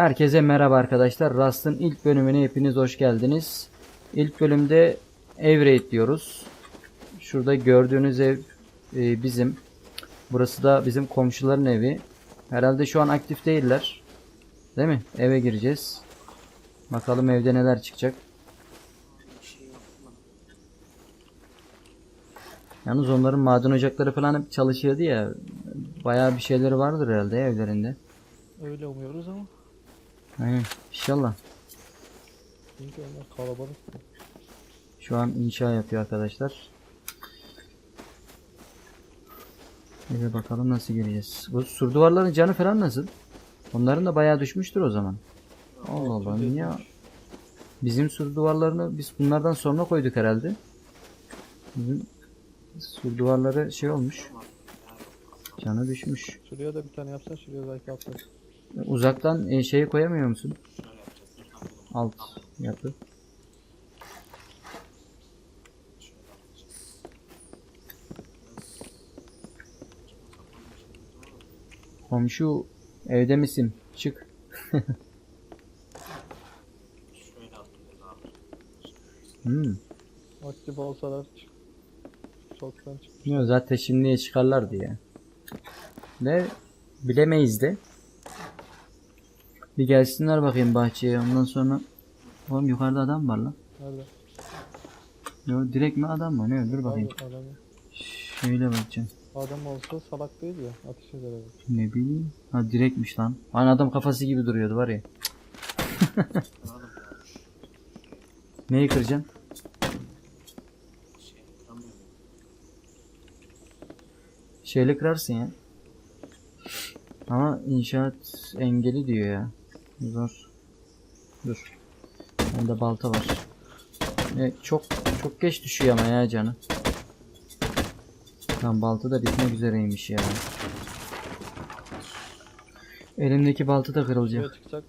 Herkese merhaba arkadaşlar. Rust'ın ilk bölümüne hepiniz hoş geldiniz. İlk bölümde ev raid diyoruz. Şurada gördüğünüz ev e, bizim. Burası da bizim komşuların evi. Herhalde şu an aktif değiller. Değil mi? Eve gireceğiz. Bakalım evde neler çıkacak. Yalnız onların maden ocakları falan hep çalışıyordu ya. Bayağı bir şeyleri vardır herhalde evlerinde. Öyle umuyoruz ama Aynen. İnşallah. çünkü onlar kalabalık. Şu an inşa yapıyor arkadaşlar. Bir bakalım nasıl gireceğiz. Bu sur duvarların canı falan nasıl? Onların da bayağı düşmüştür o zaman. Allah Allah niye? Bizim sur duvarlarını biz bunlardan sonra koyduk herhalde. Bizim sur duvarları şey olmuş. Canı düşmüş. Şuraya da bir tane yapsan şuraya belki atlar. Uzaktan e, şeyi koyamıyor musun? Alt yapı. Komşu evde misin? Çık. Hmm. Aktif olsalar çık. Çoktan çık. Yok, zaten şimdiye çıkarlardı ya. Ne bilemeyiz de. Bir gelsinler bakayım bahçeye ondan sonra. Oğlum yukarıda adam var lan. Nerede? Yo, direkt mi adam mı? Ne dur bakayım. Abi adamı. Şöyle bakacağım. Adam olsa salak değil ya. Ateş eder evet. Ne bileyim. Ha direktmiş lan. Hani adam kafası gibi duruyordu var ya. Neyi kıracaksın? Şey. Şeyle kırarsın ya. Ama inşaat engeli diyor ya. Zor. Dur. Bende balta var. E, çok çok geç düşüyor ama ya canı. Lan balta da bitmek üzereymiş ya. Elimdeki balta da kırılacak. Hop.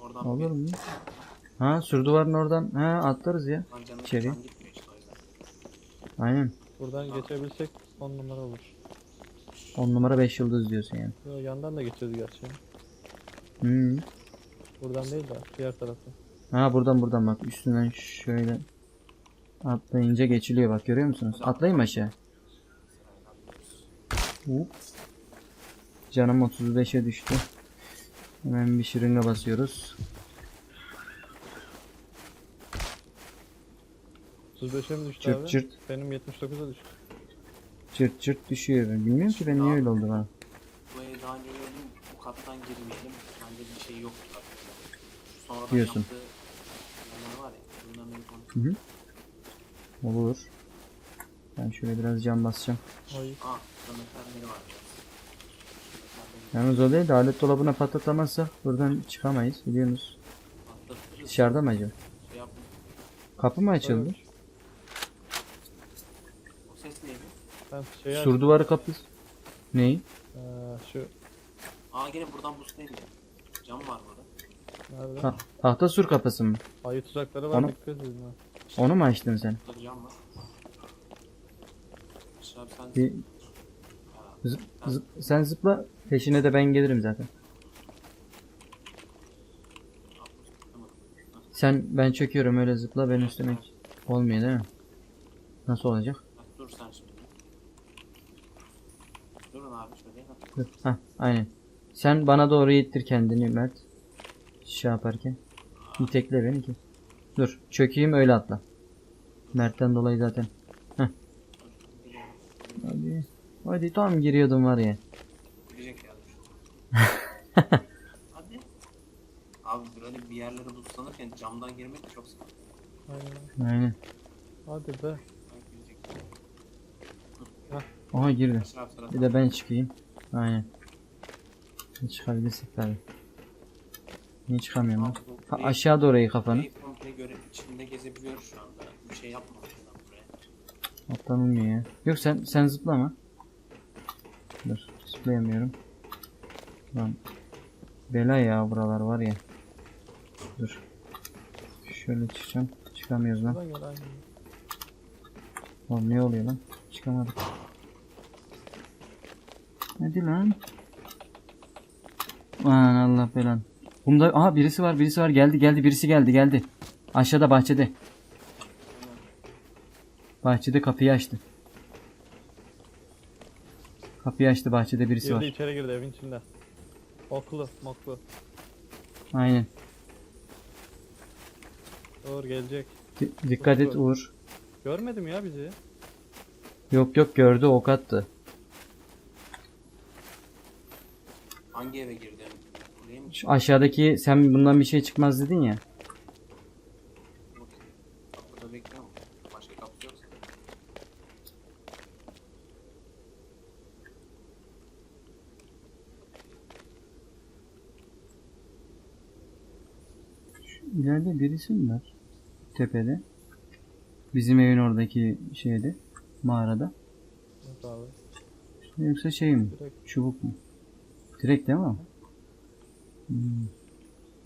Oradan Olur mu? Ha sur duvarın oradan ha atlarız ya. lan canı İçeri. Aynen. Buradan geçebilsek 10 numara olur. 10 numara 5 yıldız diyorsun yani. Yo, yandan da geçeceğiz gerçi. Hmm. Buradan değil de diğer taraftan. Ha buradan buradan bak üstünden şöyle atlayınca geçiliyor bak görüyor musunuz? Atlayayım aşağı. Hop. Canım 35'e düştü. Hemen bir şırınga basıyoruz. 35'e mi düştü Çırt abi? çırt Benim 79'a düştü. çırt çırt düşüyor. Bilmiyorum ki ben niye öyle oldu bana. Bu ev daha önce gördüm. Bu kattan girmeyelim. Bende bir şey yoktu sonradan Diyorsun. yaptığı var ya. Hı hı. Olur. Ben şöyle biraz cam basacağım. Ay Aa, var. Yalnız o değil de alet dolabına patlatamazsak buradan çıkamayız biliyorsunuz. Dışarıda mı acaba? Şey. Kapı mı açıldı? Evet. O ses neydi? Ben şeyi Sur duvarı kapısı. Neyi? Ee, şu Aa gene buradan boost neydi? Cam var burada. nerede? Ha, tahta sur kapısı mı? Ayı tuzakları var Onu- dikkat edin ha. Onu mu açtın sen? Burada cam var. Abi sen... Bir zıp, zıp, sen zıpla peşine de ben gelirim zaten. Sen ben çöküyorum öyle zıpla ben üstüme olmuyor değil mi? Nasıl olacak? Dur sen şimdi. Durun abi Ha. Dur. Hah aynen. Sen bana doğru ittir kendini Mert. Şey yaparken. İtekle beni ki. Dur çökeyim öyle atla. Mert'ten dolayı zaten. Heh. Hadi. Hadi tam giriyordum var ya. Hadi. Abi böyle bir yerlere buslanırken camdan girmek de çok sıkıntı. Aynen. Aynen. Hadi be. Aha girdi. Bir de ben çıkayım. Aynen. Çıkabilirsek tabi. Niye çıkamıyorum lan? Ha, aşağı doğru eğ kafanı. Komple göre içinde gezebiliyoruz şu anda. Bir şey lan. Atlanılmıyor ya. Yok sen sen zıplama. Dur zıplayamıyorum. Lan bela ya buralar var ya. Dur. Şöyle çıkacağım. Çıkamıyoruz lan. Oğlum ne oluyor lan? Çıkamadık. Hadi lan. Aman Allah belan. Bunda aha birisi var birisi var geldi geldi birisi geldi geldi. Aşağıda bahçede. Bahçede kapıyı açtı. Kapıyı açtı bahçede birisi Girdi var. içeri girdi evin içinde. Oklu, moklu. Aynen. Uğur gelecek. Di- dikkat et Uğur. Görmedim ya bizi. Yok yok gördü ok attı. Hangi eve girdin? Buraya mı? Şu aşağıdaki sen bundan bir şey çıkmaz dedin ya. Bakayım. Kapıda bekliyorum. Başka kapı yoksa. İleride birisi mi var? Tepede. Bizim evin oradaki şeyde. Mağarada. Yok abi. Yoksa şey mi? Direkt Çubuk mu? Direkt değil mi? Hmm.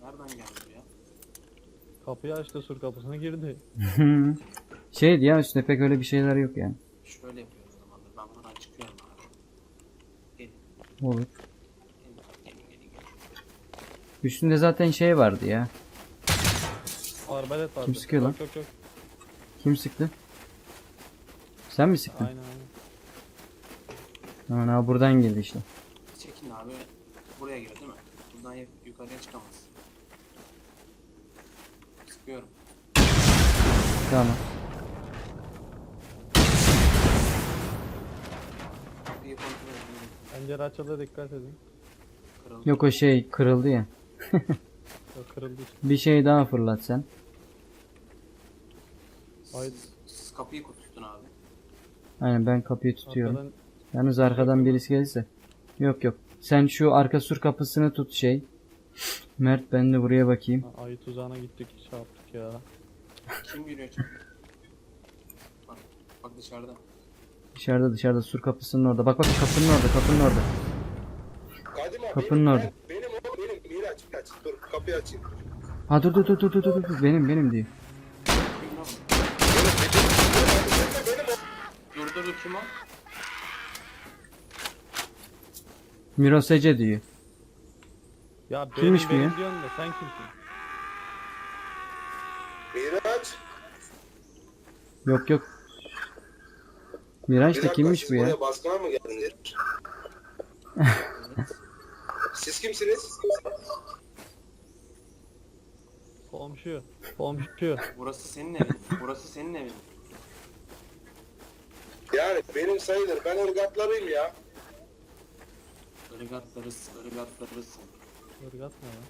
Nereden geldi bu ya? kapıyı açtı sur kapısına girdi. Şeydi ya üstüne pek öyle bir şeyler yok yani. Şöyle yapıyoruz o zaman da. Ben buradan çıkıyorum abi. Gelin. Olur. Gelin. Gelin gelin gelin. Üstünde zaten şey vardı ya. Arbalet vardı. Kim sıkıyor lan? Yok yok yok. Kim sıktı? Sen mi sıktın? Aynen aynen. Aman ha buradan girdi işte. Çekin abi. Buraya gir değil mi? Buradan yu- yukarıya çıkamaz. Sıkıyorum. Tamam. Kapıyı kontrol edin. Pencere açıldı dikkat edin. Kırıldı. Yok o şey kırıldı ya. Yok kırıldı işte. Bir şey daha fırlat sen. Haydi. Siz kapıyı tutun abi. Aynen ben kapıyı tutuyorum. Arkadan Yalnız arkadan birisi gelirse. Yok yok. Sen şu arka sur kapısını tut şey. Mert ben de buraya bakayım. Ha, ayı tuzağına gittik şey yaptık ya. Kim çünkü? Bak, bak dışarıda. Dışarıda dışarıda sur kapısının orada. Bak bak kapının orada kapının orada. Kadim abi Kapının benim, orada. Benim o benim Miraç Miraç dur kapıyı açayım. Ha dur dur dur dur dur dur dur. Benim benim diyor. Dur dur dur kim o? Mirosece diyor. Ya benim Kimmiş bu benim ya? diyorsun da sen kimsin? Miraç. Yok yok. Miraç da kimmiş siz bu ya? buraya baskına mı geldiniz? siz kimsiniz? Komşu. Komşu. Burası senin evin. Burası senin evin. Yani benim sayılır. Ben ırgatlarıyım ya. Irgatlarız, ırgatlarız. Irgat ne lan?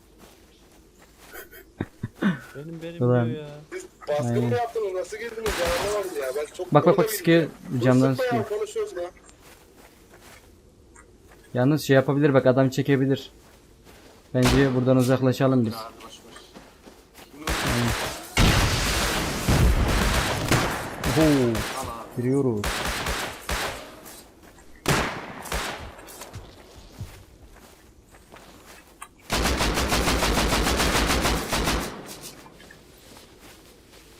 Benim benim Ulan. diyor ya. Siz baskın Aynen. mı yaptınız? Nasıl girdiniz? Ya anlamadım ya. Ben çok Bak bak bak sıkıyor camdan ya, sıkıyor. konuşuyoruz ya. Yalnız şey yapabilir bak adam çekebilir. Bence buradan uzaklaşalım biz. Ya boş o? Oho, Al abi. giriyoruz.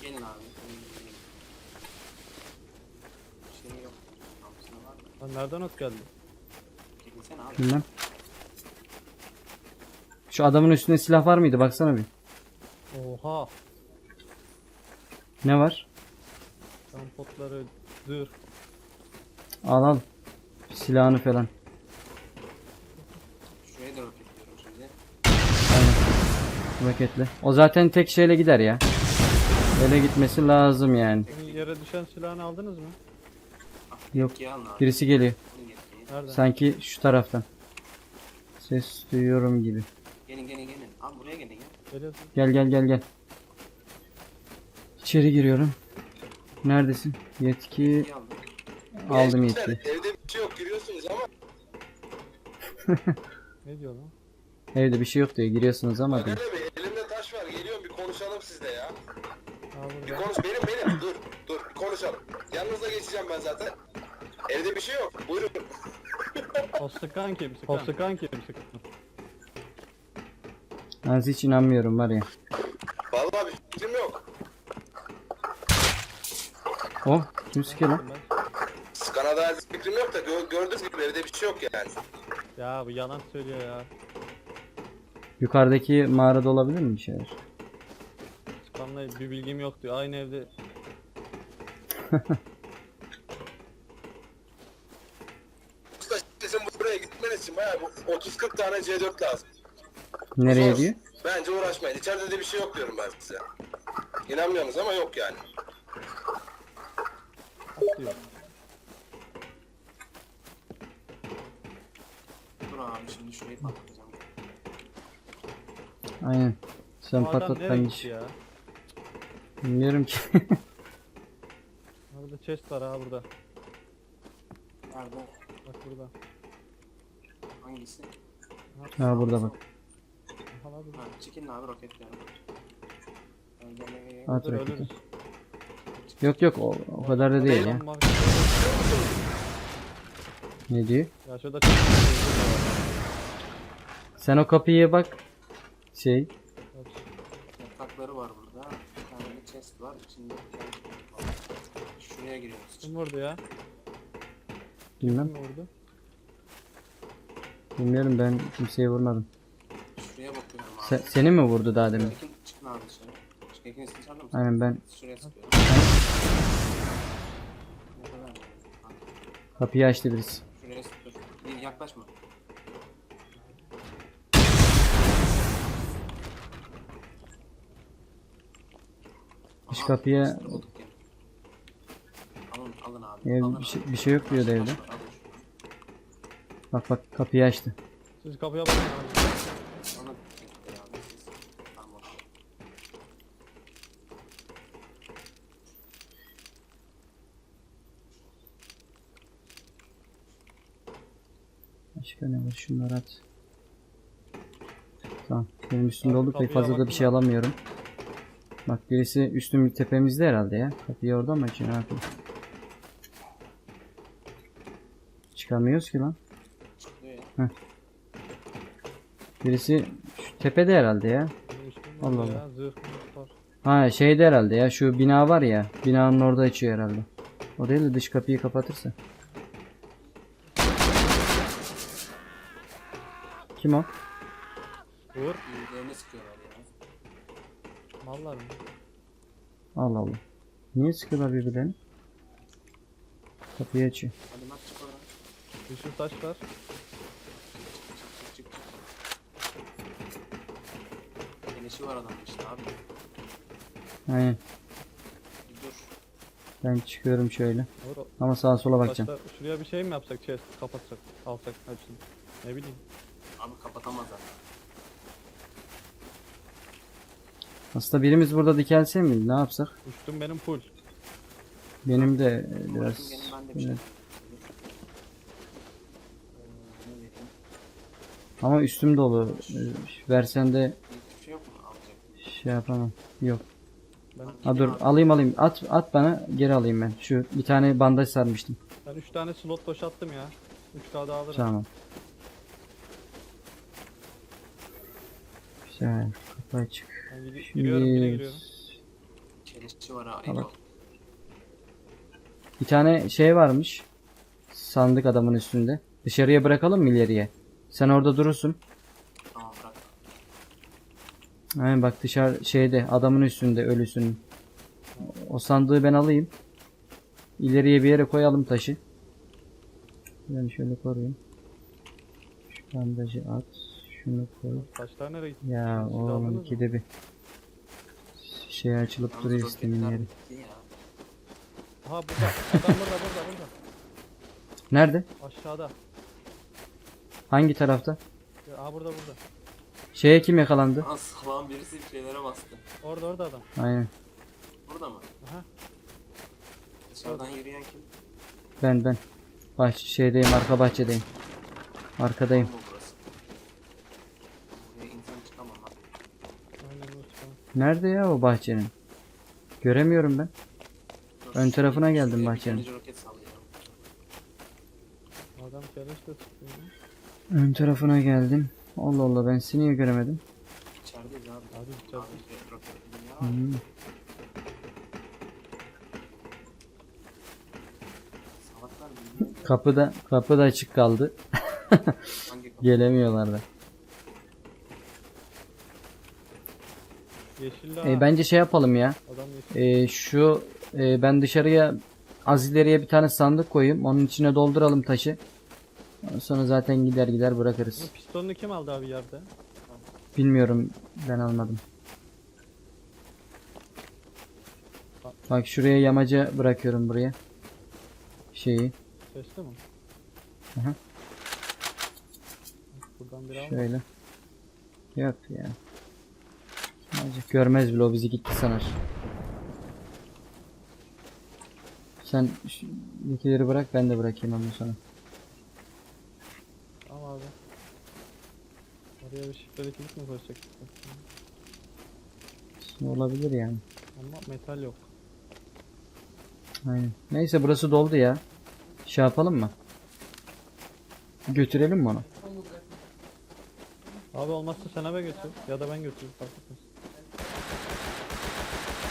Gelin abi. gelin, gelin. Bir şey yok. Kapısına var mı? Lan nereden ot geldi? Gelinsene abi. Bilmem. Şu adamın üstünde silah var mıydı? Baksana bir. Oha. Ne var? Can potları dur. Al al. Silahını falan. Şuraya da roketliyorum şimdi. Aynen. Roketle. O zaten tek şeyle gider ya. Öyle gitmesi lazım yani. Yere düşen silahını aldınız mı? Yok. Birisi geliyor. Nereden? Sanki şu taraftan. Ses duyuyorum gibi. Gelin gelin gelin. Abi buraya gelin ya. Geliyorsun. Gel gel gel gel. İçeri giriyorum. Neredesin? Yetki aldım. yetki. Evde bir şey yok. Giriyorsunuz ama Ne diyor lan? Evde bir şey yok diyor. Giriyorsunuz ama diyor. Kadir Bey elimde taş var. Geliyorum bir konuşalım sizle ya. Bir konuş benim benim. Dur dur bir konuşalım. Yanınıza geçeceğim ben zaten. Evde bir şey yok. Buyurun. Sıkan kim? O sıkan kim? Sıkan. Ben hiç inanmıyorum var ya. Vallahi bir fikrim yok. Oh kim sıkıyor lan? Ben- Kanada fikrim yok da gö- gördüğünüz gibi evde bir şey yok yani. Ya bu yalan söylüyor ya. Yukarıdaki mağarada olabilir mi bir şeyler? Vallahi bir bilgim yok diyor. Aynı evde Usta sizin buraya gitmeniz için bayağı bu 30-40 tane C4 lazım. Nereye Zor. diyor? Bence uğraşmayın. İçeride de bir şey yok diyorum ben size. İnanmıyorsunuz ama yok yani. Dur abi şimdi şurayı patlatacağım. Aynen. Sen Bu adam patlat nereye ben gitti ya? bilmiyorum ki. Burada chest var ha burada. Nerede? Bak burada. Hangisi? ha burada bak. Ha, çekin abi roket yani. At Dur roketi. ölürüz. Yok yok o, o kadar da değil ya. Lan bak- Ne diyor? Ya şurada. Sen o kapıya bak. Şey. Yatakları var burada. Bir tane de chest var. İçinde bir tane var. Şuraya giriyoruz. Kim vurdu ya? Bilmem. Kim vurdu? Bilmiyorum ben kimseye vurmadım. Şuraya bakıyorum abi. Se- seni mi vurdu daha demin? Çıkın abi dışarı. Aynen ben Şuraya sıkıyorum. Kapıyı açtı birisi. Şuraya sıkıyorum. Yaklaşma. Dış kapıya-. Alın, alın abi. Ev, alın bir, şey, abi. bir şey yok diyordu evde. Alın. Bak bak kapıyı açtı. Siz kapıya bakın abi. Tamam. Başka ne var? Şunları at. Tamam. Benim üstümde Abi olduk pek kapıya fazla da bir şey alamıyorum. Bak birisi üstüm tepemizde herhalde ya. Kapıyı orada mı açıyor? Ne yapıyor? Çıkamıyoruz ki lan. Birisi şu tepede herhalde ya. Allah Allah. Ha şeyde herhalde ya. Şu bina var ya. Binanın orada açıyor herhalde. O değil de dış kapıyı kapatırsa. Kim o? Vur. Birbirlerine sıkıyorlar ya. Mallar mı? Allah Allah. Niye sıkıyorlar birbirlerini? Kapıyı açıyor. Hadi mat çık oradan. Bir sürü taş var. Çık çık çık. Keleşi var adamın işte abi. Aynen. Dur. Ben çıkıyorum şöyle. Vur. o- Ama sağa sola bakacağım. Taşlar, şuraya bir şey mi yapsak chest kapatsak alsak hepsini. Ne bileyim. Abi kapatamazlar. Aslında birimiz burada dikelse mi? Ne yapsak? Üstüm benim full. Benim de e, biraz... gelin ben de bir şey Evet. Ama üstüm dolu. Ee, Versen de Hiçbir şey yok mu alacak? Şey yapamam. Yok. Ben, Ha dur alayım alayım. At at bana geri alayım ben. Şu bir tane bandaj sarmıştım. ben 3 tane slot boşalttım ya. 3K daha alırım. Tamam. Güzel. Kapı açık. Ben gidi- giriyorum yine Şimdi giriyorum. Keleşi var ha. Tamam. Bir tane şey varmış. Sandık adamın üstünde. Dışarıya bırakalım mı ileriye? Sen orada durursun. Aynen bak dışarı şeyde adamın üstünde ölüsünün. O sandığı ben alayım. İleriye bir yere koyalım taşı. Ben şöyle koruyayım. Şu bandajı at. Şunu koy. Taşlar nereye gitti? Ya Siz oğlum ikide bir şey açılıp Yalnız duruyor istemin roketler yeri. Aha burada. Adam burada burada burada. Nerede? Aşağıda. Hangi tarafta? Aha burada burada. Şeye kim yakalandı? Lan salağın birisi bir şeylere bastı. Orada orada adam. Aynen. Burada mı? Aha. Dışarıdan yürüyen kim? Ben ben. Baş şeydeyim arka bahçedeyim. Arkadayım. Tam mı burası? Buraya insan çıkamam lan. Aynen o çıkan. Nerede ya o bahçenin? Göremiyorum ben. Dur, Ön tarafına şuraya geldim bir bahçenin. roket. Adam keleş de. Ön tarafına geldim. Allah Allah ben seni niye göremedim? İçerideyiz abi. Abi var. Hmm. Kapı da kapı da açık kaldı. Gelemiyorlar da. E, bence şey yapalım ya. E, şu e, ben dışarıya az ileriye bir tane sandık koyayım. Onun içine dolduralım taşı. Sonra zaten gider gider bırakırız. Bu pistonunu kim aldı abi yerde? Bilmiyorum ben almadım. Bak şuraya yamaca bırakıyorum buraya. Şeyi Sesli mi? Hı. Buradan bir şöyle. Yok ya. Yamacı görmez bile o bizi gitti sanar. Sen şu ikileri bırak ben de bırakayım ondan sonra. Tamam abi. Oraya bir şifreli kilit mi koyacak? Olabilir yani. Ama metal yok. Aynen. Neyse burası doldu ya. Şey yapalım mı? Götürelim mi onu? Abi olmazsa sen eve götür ya da ben götürürüm fark etmez.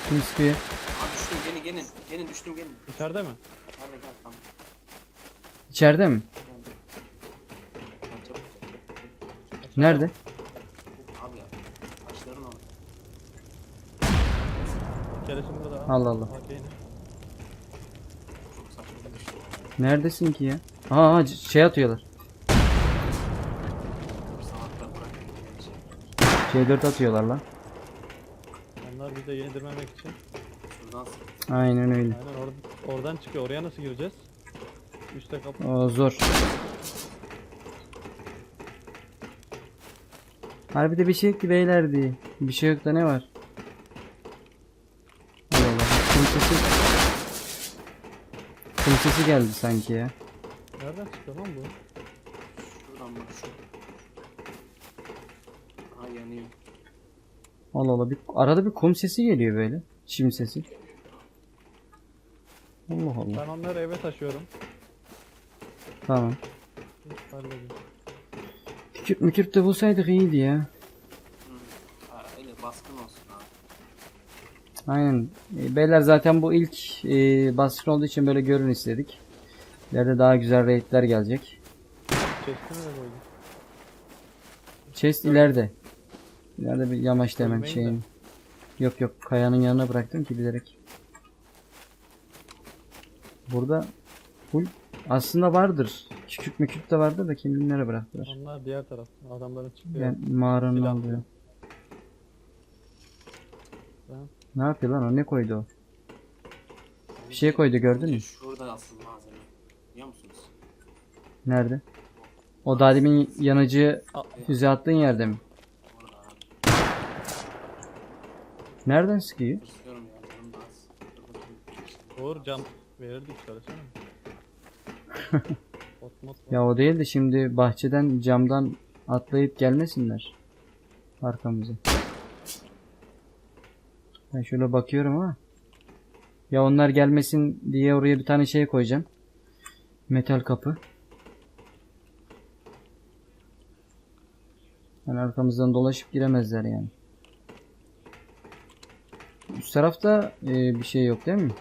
Kim sıkıyor? Abi düştüm gelin gelin. Gelin düştüm gelin. İçeride mi? Hadi gel tamam. İçeride mi? Gel. Gel, çabuk, çabuk, çabuk. Nerede? Abi ya. Taşların orada. Burada. Allah Allah. Okey. Çok saçma bir. Neredesin ki ya? Aa aa, c- şey atıyorlar. Salaklar bırak. Şey, C4 atıyorlar lan. Onlar bize yedirmemek için. Şuradan sık. Aynen öyle. Aynen or oradan çıkıyor. Oraya nasıl gireceğiz? Üste kapı. O zor. Harbide bir şey yok ki beyler diye. Bir şey yok da ne var? Allah Allah. Kum sesi... Kum sesi geldi sanki ya. Nereden çıkıyor lan bu? Şuradan bak şu. Aha yanıyor. Allah Allah. Bir, arada bir kum sesi geliyor böyle. Çim sesi. Allah Allah. Ben onları eve taşıyorum. Tamam. Hiç halledeyim. Kükürt mükürt de bulsaydık iyiydi ya. Öyle baskın olsun abi. Aynen. E, beyler zaten bu ilk e, baskın olduğu için böyle görün istedik. İleride daha güzel raidler gelecek. Chest'ini de koydum. Chest ileride. İleride bir yamaçta hemen Ölmeyin şeyin. Yok yok kayanın yanına bıraktım ki bilerek. Burada full aslında vardır. Küçük mükük de vardır da kim bilir nereye bıraktılar. Onlar diğer taraf. Adamların çıkıyor. Yani mağaranın Silah. Ben- Ne yapıyor lan o ne koydu o? Bir şey koydu gördün mü? Şurada asıl malzeme. Biliyor musunuz? Nerede? O daha demin yanıcı füze attığın yerde mi? Orada abi. Nereden sıkıyor? Tırsıyorum ya canım da az. Dur bakayım. Doğru cam verirdik söylesene. Ya o değil de şimdi bahçeden camdan atlayıp gelmesinler. Arkamıza. Ben şöyle bakıyorum ama. Ya onlar gelmesin diye oraya bir tane şey koyacağım. Metal kapı. Yani arkamızdan dolaşıp giremezler yani. Üst tarafta e, bir şey yok değil mi?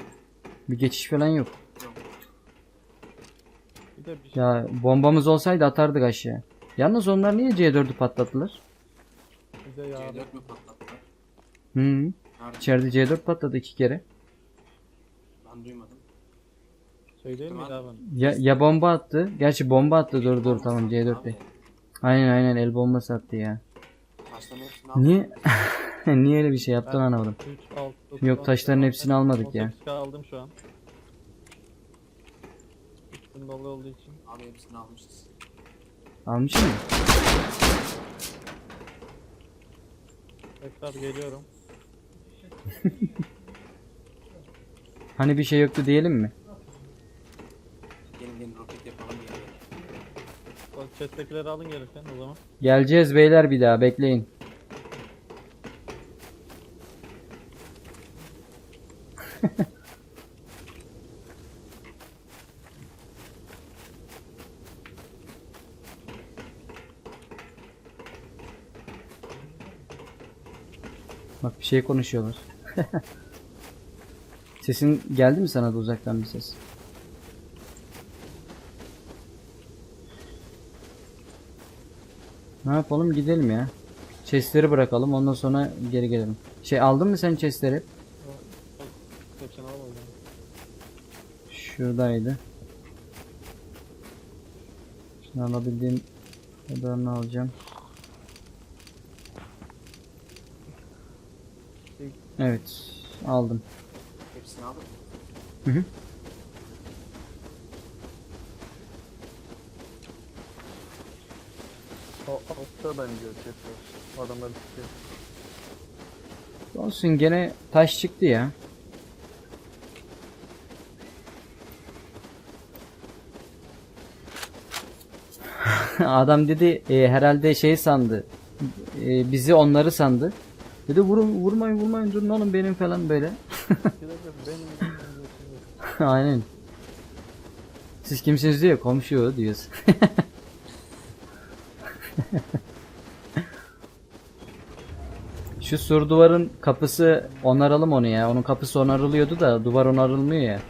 Bir geçiş falan yok. Bir de bir şey. Ya bombamız olsaydı atardık aşağı. Yalnız onlar niye C4'ü patlattılar? Bir de ya. C4 mü patlattılar? Hı. Nerede? İçeride C4 patladı iki kere. Ben duymadım. Değil miydi abi? Ya, ya bomba attı. Gerçi bomba attı dur dur tamam C4 Abi, de. Aynen aynen el bombası attı ya. Niye? niye öyle bir şey yaptın anlamadım. 3, 6, 9, Yok, taşların hepsini almadık ya. 18 aldım şu an. Üstün dolu olduğu için. Abi hepsini almışız. Almışsın mı? Tekrar geliyorum. Hani bir şey yoktu diyelim mi? Gelin gelin roket yapalım gelin. Bak chest'tekileri alın gelirken o zaman. Geleceğiz beyler bir daha bekleyin. Şey konuşuyorlar. Sesin geldi mi sana da uzaktan bir ses? Ne yapalım gidelim ya. Chestleri bırakalım ondan sonra geri gelelim. Şey aldın mı sen chestleri? Şuradaydı. Şunu alabildiğim kadarını alacağım. Evet aldım. Hepsini aldım. Hı hı. O altta bence chestler. Adamlar tutuyor. Olsun gene taş çıktı ya. Adam dedi e, herhalde şey sandı. E, bizi onları sandı. Dedi vurun vurmayın vurmayın durun oğlum benim falan böyle. Aynen. Siz kimsiniz diyor komşu diyoruz. Şu sur duvarın kapısı onaralım onu ya. Onun kapısı onarılıyordu da duvar onarılmıyor ya.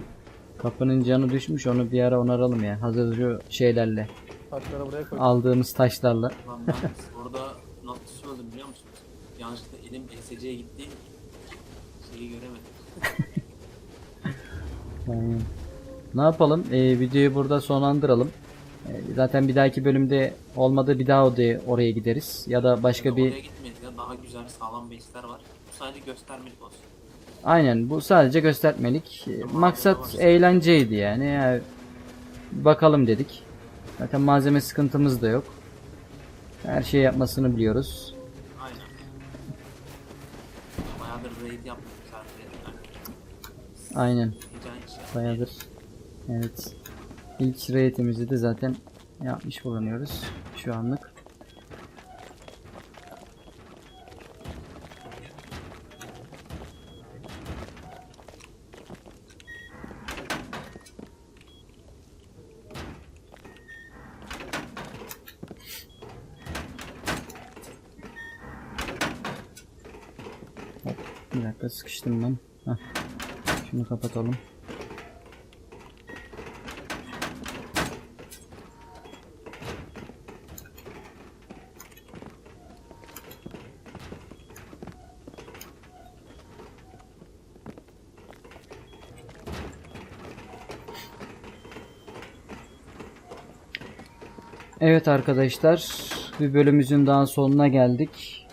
Kapının canı düşmüş onu bir ara onaralım ya. Hazır şu şeylerle. Taşları buraya koy. Aldığımız taşlarla. Lan ben orada nasıl söyledim biliyor musunuz? Yanlışlıkla elim ESC'ye gitti. Şeyi göremedim. Ne yapalım? Ee, videoyu burada sonlandıralım. Ee, zaten bir dahaki bölümde olmadı bir daha odaya, oraya gideriz. Ya da başka bir... Oraya gitmedik ya daha güzel sağlam base'ler var. Bu sadece göstermelik olsun. Aynen bu sadece göstermelik. Ee, Maksat eğlenceydi yani. yani. Bakalım dedik. Zaten malzeme sıkıntımız da yok. Her şeyi yapmasını biliyoruz. Aynen. Bayağıdır raid yapmadım sadece. Yani, Aynen. Bayağıdır. Evet. İlk raidimizi de zaten yapmış bulunuyoruz şu anlık. Hop, Bir dakika sıkıştım ben. Heh. Şunu kapatalım. Evet arkadaşlar, bir bölümümüzün daha sonuna geldik.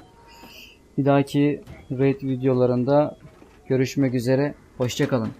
Bir dahaki raid videolarında görüşmek üzere. Hoşçakalın.